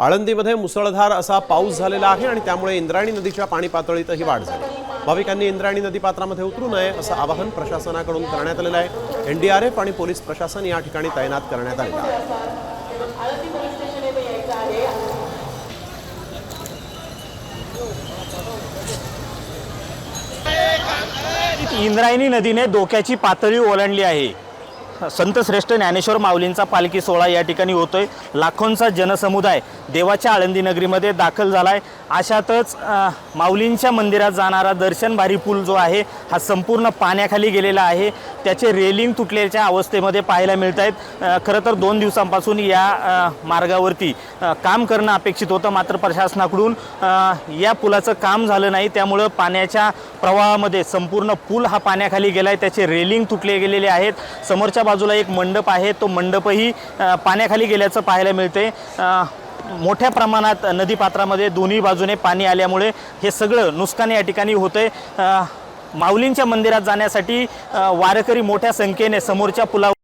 आळंदीमध्ये मुसळधार असा पाऊस झालेला आहे आणि त्यामुळे इंद्रायणी नदीच्या पाणी पातळीतही वाढ झाली. भाविकांनी इंद्रायणी नदी पात्रामध्ये उतरू नये असं आवाहन प्रशासनाकडून करण्यात आलेलं आहे. एनडीआरएफ आणि पोलीस प्रशासन या ठिकाणी तैनात करण्यात आलेलं आहे. इंद्रायणी नदीने धोक्याची पातळी ओलांडली आहे. संत श्रेष्ठ ज्ञानेश्वर माऊलींचा पालखी सोहळा या ठिकाणी होतोय. लाखोंचा जनसमुदाय देवाच्या आळंदी नगरीमध्ये दाखल झालाय. अशातच माऊलींच्या मंदिरात जाणारा दर्शनभारी पूल जो आहे हा संपूर्ण पाण्याखाली गेलेला आहे. त्याचे रेलिंग तुटल्याच्या अवस्थेमध्ये पाहायला मिळत आहेत खरं तर दोन दिवसांपासून या मार्गावरती काम करणं अपेक्षित होतं मात्र प्रशासनाकडून या पुलाचं काम झालं नाही. त्यामुळं पाण्याच्या प्रवाहामध्ये संपूर्ण पूल हा पाण्याखाली गेला आहे त्याचे रेलिंग तुटले गेलेले आहेत. समोरच्या बाजूला एक मंडप आहे. तो मंडपही पाण्याखाली गेल्याचं पाहायला मिळते. मोठ्या प्रमाणात नदीपात्रामध्ये दोन्ही बाजूने पाणी आल्यामुळे हे सगळं नुकसान या ठिकाणी होतंय. माऊलींच्या मंदिरात जाण्यासाठी वारकरी मोठ्या संख्येने समोरच्या पुलावर